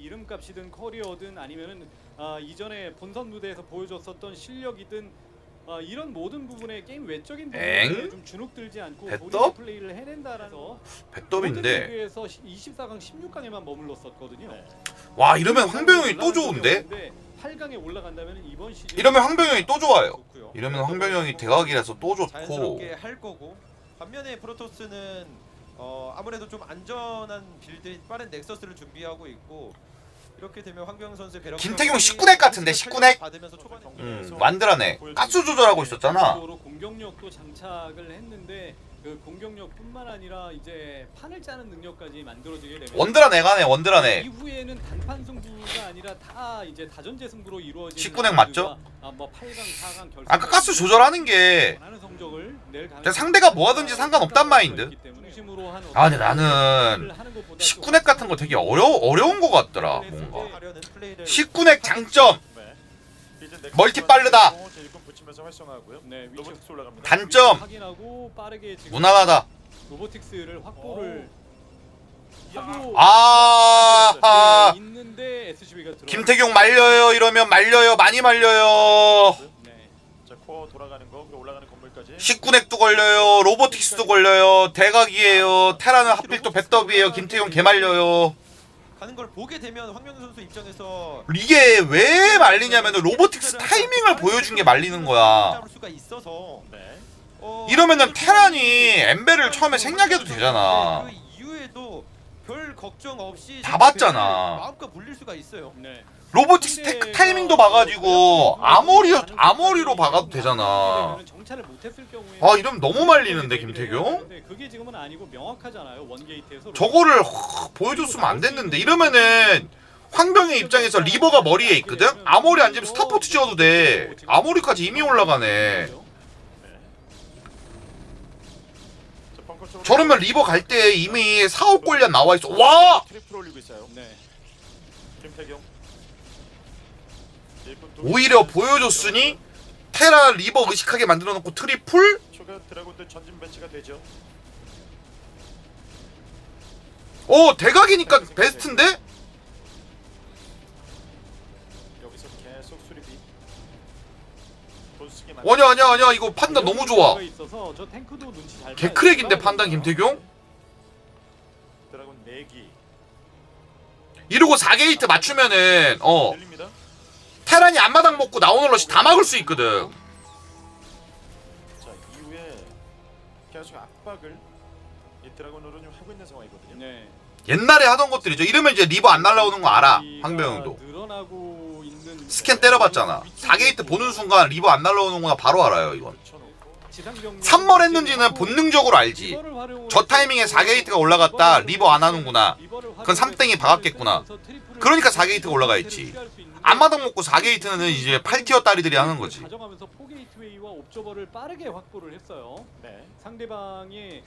이름값이든 커리어든 아니면은 아, 이전에 본선 무대에서 보여줬었던 실력이든 아, 이런 모든 부분에 게임 외적인 부분에 엥? 좀 주눅들지 않고 배떡? 본인의 플레이를 해낸다라는 배더비인데 에서 24강, 16강에만 머물렀었거든요. 네. 와 이러면 황병영이 또 좋은데 8강에 올라간다면 이번 시즌 이러면 황병영이 또 좋아요 좋고요. 이러면 황병영이 대각이라서 또 좋고 자연스럽게 할 거고 반면에 프로토스는 어, 아무래도 좀 안전한 빌드 빠른 넥서스를 준비하고 있고 이렇게 되면 황병 선수의 배럭 김태경 19넥 같은데, 19넥? 받으면서 초반에 음, 완드라네 가스 조절하고 있었잖아 으로 공격력도 장착을 했는데 그 공격력뿐만 아니라 이제 판을 짜는 능력까지 만들어지게 되면 원드라 내가네 원드라 내 이후에는 단판 승부가 아니라 다 이제 다전제 승부로 이루어지는 19넥 맞죠? 아, 뭐 8강, 4강 결승 아까 가스 조절하는 게 원하는 성적을 낼 가능성이 근데 상대가 뭐 하든지 상관없단 마인드. 있기 때문에 아 근데 나는 하는 것보다 19넥 같은 거 되게 어려, 어려운 거 같더라 네, 뭔가 하려는 플레이를 19넥 장점 네. 멀티 빠르다. 활성화하고요. 네. 단점 무난하다 로보틱스를 확보를 야. 하고 아 네, 있는데 SCB가 들어 김태경 말려요 이러면 말려요 많이 말려요 네. 자 코어 돌아가는 거, 그 올라가는 19넥도 걸려요 로보틱스도 걸려요 대각이에요 테라는 하필 또 배더비에요 김태경 개 말려요 가는 걸 보게 되면 황병 선수 입장에서 이게 왜 말리냐면 로보틱스 타이밍을 보여준 게 말리는 거야 잡을 수가 있어서 네. 어, 이러면은 테란이 엠베를 처음에 생략해도 되잖아 그 이후에도 별 걱정 없이 다 봤잖아. 마음껏 물릴 수가 있어요. 네. 로보틱스 테크 타이밍도 봐가지고 아머리 아머리로 박아도 되잖아 아 이러면 너무 말리는데 김태경 네, 그게 지금은 아니고 명확하잖아요 원게이트에서 저거를 허, 보여줬으면 안 됐는데 이러면은 황병의 입장에서 리버가 머리에 있거든 아머리 안 지면 스타포트 지어도 돼 아머리까지 이미 올라가네 네. 저러면 리버 갈 때 이미 4, 5 골련 나와 있어 와 트리플 올리고 있어요. 네. 김태경. 오히려 보여줬으니 테라 리버 의식하게 만들어 놓고 트리플 추가 드라군들 전진 배치가 되죠. 오 대각이니까 베스트인데 여기서 계속 수리비. 돈 쓰기 아니야 아니야 아니야 이거 판단 너무 좋아 저 탱크도 눈치 잘 개크랙인데. 판단 김태경 드라군 4기. 이러고 4게이트 맞추면은 어 들립니다. 테란이 앞마당 먹고 나오는 러시 다 막을 수 있거든 자, 이후에 계속 압박을 이 드라군으로 좀 하고 있는 상황이거든요. 네. 옛날에 하던 것들이죠 이러면 이제 리버 안 날라오는 거 알아 황병영도 늘어나고 있는 스캔 때려봤잖아 4게이트 보는 순간 리버 안 날라오는구나 바로 알아요 이건 붙여놓고 지상병력 3멀 했는지는 본능적으로 알지 저 타이밍에 4게이트가 올라갔다 리버 안 하는구나 그건 삼땡이 박았겠구나. 그러니까 4게이트가 올라가 있지. 앞마당 먹고 4게이트는 이제 8티어 딸이들이 하는 거지 가져가면서 포게이트웨이와 옵저버를 빠르게 확보를 했어요. 네. 상대방이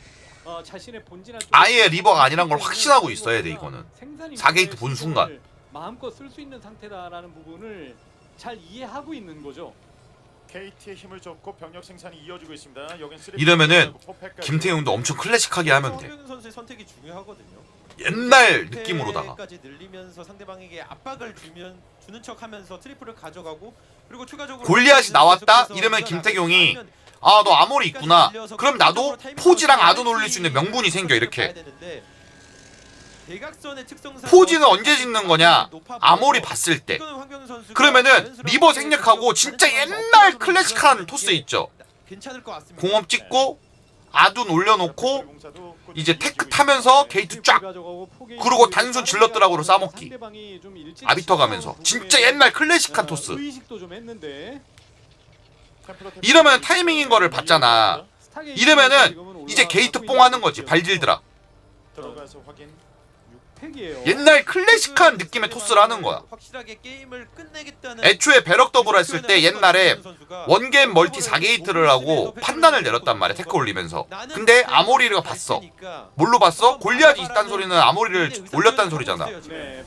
어, 자신의 본진한 쪽에 아예 리버가 아니란 걸 확신하고 있어야 돼, 이거는. 생산 4게이트 본 순간. 마음껏 쓸 수 있는 상태다라는 부분을 잘 이해하고 있는 거죠. KT의 힘을 줬고 병력 생산이 이어지고 있습니다. 여긴 쓰리 이러면은. 김태형도 엄청 클래식하게 하면 돼 선수의 선택이 중요하거든요. 옛날 느낌으로다가. 까지 늘리면서 상대방에게 압박을 주면 주는 척하면서 트리플을 가져가고 그리고 추가적으로 골리앗이 나왔다? 이러면 김태경이 아 너 아모리 있구나. 그럼 나도 포지랑 아둔 올릴 수 있는 명분이 생겨 이렇게. 포지는 언제 짓는 거냐? 아모리 봤을 때. 그러면은 리버 생략하고 진짜 옛날 클래식한 토스 있죠. 공업 찍고 아둔 올려놓고 이제 테크 타면서. 게이트 쫙 그리고 단순 질럿들하고로 싸먹기. 아비터 가면서 진짜 옛날 클래식한 토스 이러면 타이밍인 거를 봤잖아 이러면은 이제 게이트 뽕 하는 거지 발질드라 들어 옛날 클래식한 느낌의 토스를 하는 거야. 확실하게 게임을 끝내겠다는 애초에 배럭 더블 했을 때 옛날에 원게임 멀티 4게이트를 하고 판단을 내렸단 말이야 테크 올리면서. 근데 아모리가 봤어. 뭘로 봤어? 골리앗이 있단 소리는 아모리를 올렸단 소리잖아. 네,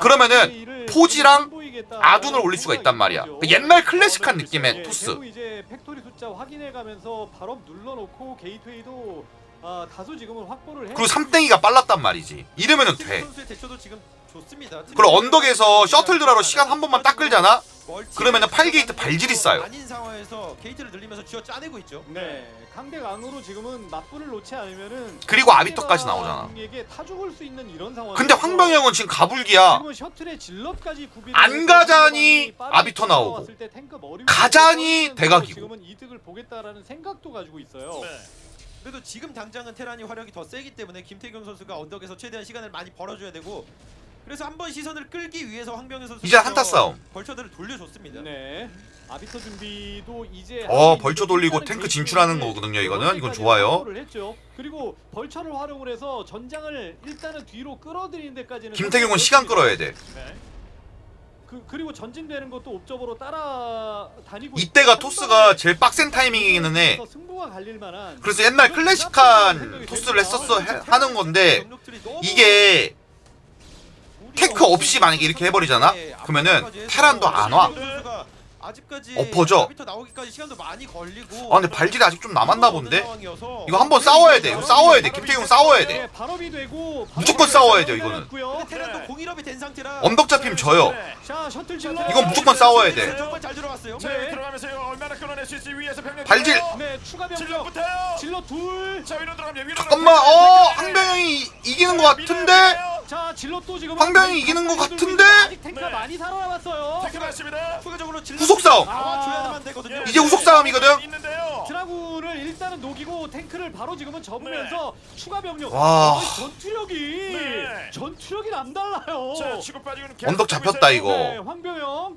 그러면은 포지랑 아둔을 올릴 수가 있단 말이야. 거죠. 그 옛날 클래식한 느낌의 예, 토스. 팩토리 숫자 확인해 가면서 바로 눌러놓고 게이트웨이도 아, 다소 지금은 확보를 해. 그리고 삼땡이가 빨랐단 말이지 이러면은 돼 선수의 대처도 지금 좋습니다. 그리고 언덕에서 셔틀 드라로 시간 한 번만 딱 끌잖아? 그러면은 팔 게이트 발질이 쌓여. 아닌 상황에서 게이트를 늘리면서 쥐어 짜내고 있죠. 네, 강대 강으로 지금은 맞불을 놓지 않으면은 그리고 아비터까지 나오잖아. 에게 타 죽을 수 있는 이런 상황. 근데 황병영은 지금 가불기야. 지금은 셔틀의 질럿까지 구비. 안 가자니 아비터 나오고. 가자니 대각이고. 지금은 이득을 보겠다라는 생각도 가지고 있어요. 네. 그래도 지금 당장은 테란이 화력이 더 세기 때문에 김태경 선수가 언덕에서 최대한 시간을 많이 벌어줘야 되고 그래서 한 번 시선을 끌기 위해서 황병현 선수 이제 한타 싸움. 벌처들을 돌려줬습니다. 네. 아비터 준비도 이제 어, 있고 돌리고 탱크 진출하는 쪽에 거거든요, 이거는. 이건 좋아요. 했죠. 그리고 벌처를 활용을 해서 전장을 일단은 뒤로 끌어들이는 데까지는 김태경은 시간 끌어야 돼. 네. 그, 그리고 전진되는 것도 옵저버로 따라 다니고 이때가 있고 토스가 한 제일 빡센 타이밍이기는 해. 그래서 옛날 클래식한 토스를 했었어 해- 하는 건데 이게 테크 없이 만약에 이렇게 해버리잖아? 그러면은 테란도 안 와. 아직까지 엎어져. 아비터 나오기까지 시간도 많이 걸리고 아 근데 발질이 아직 좀 남았나 본데? 이거 한번 싸워야 돼. 이거 싸워야 돼. 김태경 싸워야 돼. 네, 발업이 되고 무조건 싸워야 돼요, 이거는. 이거는. 테란도 공일업이 된 상태라 언덕 잡히면 져요. 네. 자 셔틀 질러. 이건 무조건 싸워야 돼. 정말 잘 들어갔어요. 자, 네. 들어가면서 이거 얼마나 끌어낼 수 있을지 위에서 병력 발질! 네 추가 병력. 질럿부터요. 질러 둘. 자, 위로 들어가면 위로 잠깐만 들어가면 어 탱크 황병영이 이- 이기는 것 밀어요, 같은데? 밀어요. 자또 지금 황병이 이기는 것 같은데? 아직 탱크가 네. 많이 살아남았어요. 탱크 맞습니다. 추가적으로 질러 후속 싸움. 나와줘야만 되거든요. 예. 이제 후속 싸움이거든? 있는데요. 드라군을 일단은 녹이고 탱크를 바로 지금은 접으면서 추가 병력. 와. 거의 전투력이 네. 전투력이 남달라요. 자, 치고 빠지고는 계속 언덕 잡혔다, 있어요. 이거. 네, 황병영.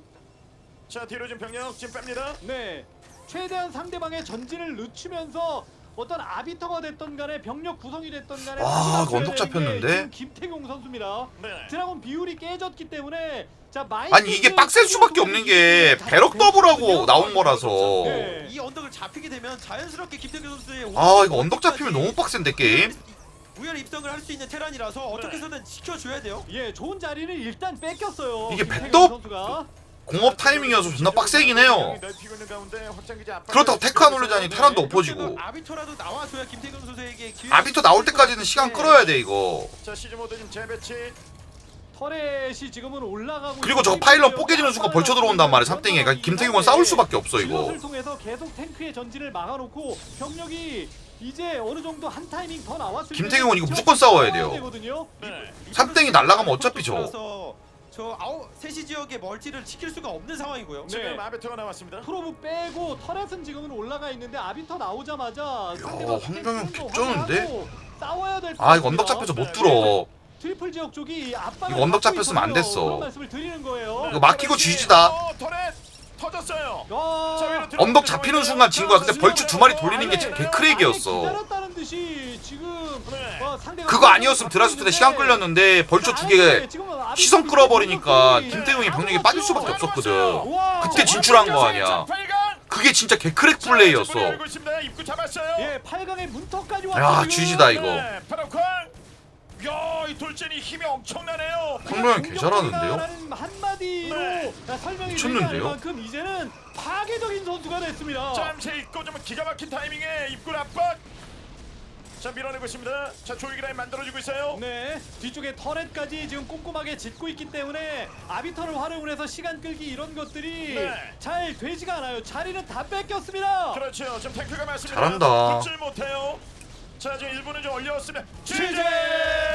자, 뒤로 좀 병력 지금 뺍니다. 네, 최대한 상대방의 전진을 늦추면서 어떤 아비터가 됐던 간에 병력 구성이 됐던 간에 되는 게 잡혔는데? 김태경 선수입니다. 네. 드라곤 비율이 깨졌기 때문에 자 마이 아니 이게 빡셀 수밖에 없는 게 배럭 더블하고 나온 거라서 네. 이 언덕을 잡히게 되면 자연스럽게 김태균 선수의 아 이거 언덕 잡히면 너무 빡센데 게임 우열 입성을 할 수 있는 테란이라서 어떻게 해서든 지켜줘야 돼요. 예, 좋은 자리를 일단 뺏겼어요. 이게 김태경 백도? 선수가. 공업 타이밍이어서 존나 빡세긴 해요. 그렇다고 테크 안 올리자니 테란도 선수에게 기회. 아비터 나올 때까지는 시간 끌어야 돼 이거. 터렛이 지금은 올라가고 그리고 있고 파일럿 뽀개지는 순간 벌쳐 들어온단 말이야 삼땡이가 그러니까 김태경은 싸울 수밖에 없어 이거 통해서 계속 탱크의 전진을 막아놓고 병력이 이제 어느 정도 한 타이밍 더 나왔을 김태경은 때 이거 무조건 싸워야 돼요. 삼땡이 날아가면 어차피 저. 저 아홉 세시 지역의 멀티를 지킬 수가 없는 상황이고요. 네. 지금 아베트가 나왔습니다. 프로브 빼고 터렛은 지금은 올라가 있는데 아비터 나오자마자 황병현 탱크도 개쩌는데? 확인하고 싸워야 될 아 이거 것 언덕. 잡혀서 못 뚫어 트리플 지역 쪽이 압박을 이거 언덕 받고 잡혔으면 안 있어요. 됐어. 그런 말씀을 드리는 거예요. 이거 막히고 쥐지다. 어, 터렛 터졌어요. 야. 자, 위로 들어가고 언덕 잡히는 순간 진 거야 근데 벌초 두 마리 돌리는 게 진짜 개크랙이었어 기다렸다는 듯이 지금 네. 어, 상대가 그거 아니었으면 드라스트 때 시간 끌렸는데 벌초 두개 시선 끌어버리니까 김태경이 병력이 빠질 수밖에 없었거든 그때 진출한 거 아니야 그게 진짜 개크랙 플레이였어. 예, 8강의 문턱까지 야 왔거든요. 쥐지다 이거 네, 파라콘. 야, 이 돌진이 힘이 엄청나네요. 황병현 개 잘하는데요? 공격적이다라는 한마디로 네. 설명이 미쳤는데요? 만큼 이제는 파괴적인 선수가 됐습니다. 잠시 있고 좀 기가 막힌 타이밍에 입구 압박. 자, 밀어내고 있습니다. 자, 조이기 라인 만들어주고 있어요. 네, 뒤쪽에 터렛까지 지금 꼼꼼하게 짓고 있기 때문에 아비터를 활용을 해서 시간 끌기 이런 것들이 네. 잘 되지가 않아요. 자리는 다 뺏겼습니다. 그렇죠. 지금 탱크가 많습니다. 잘한다. 붙질 못해요. 자, 지금 일부는 좀 올려왔으면 취재!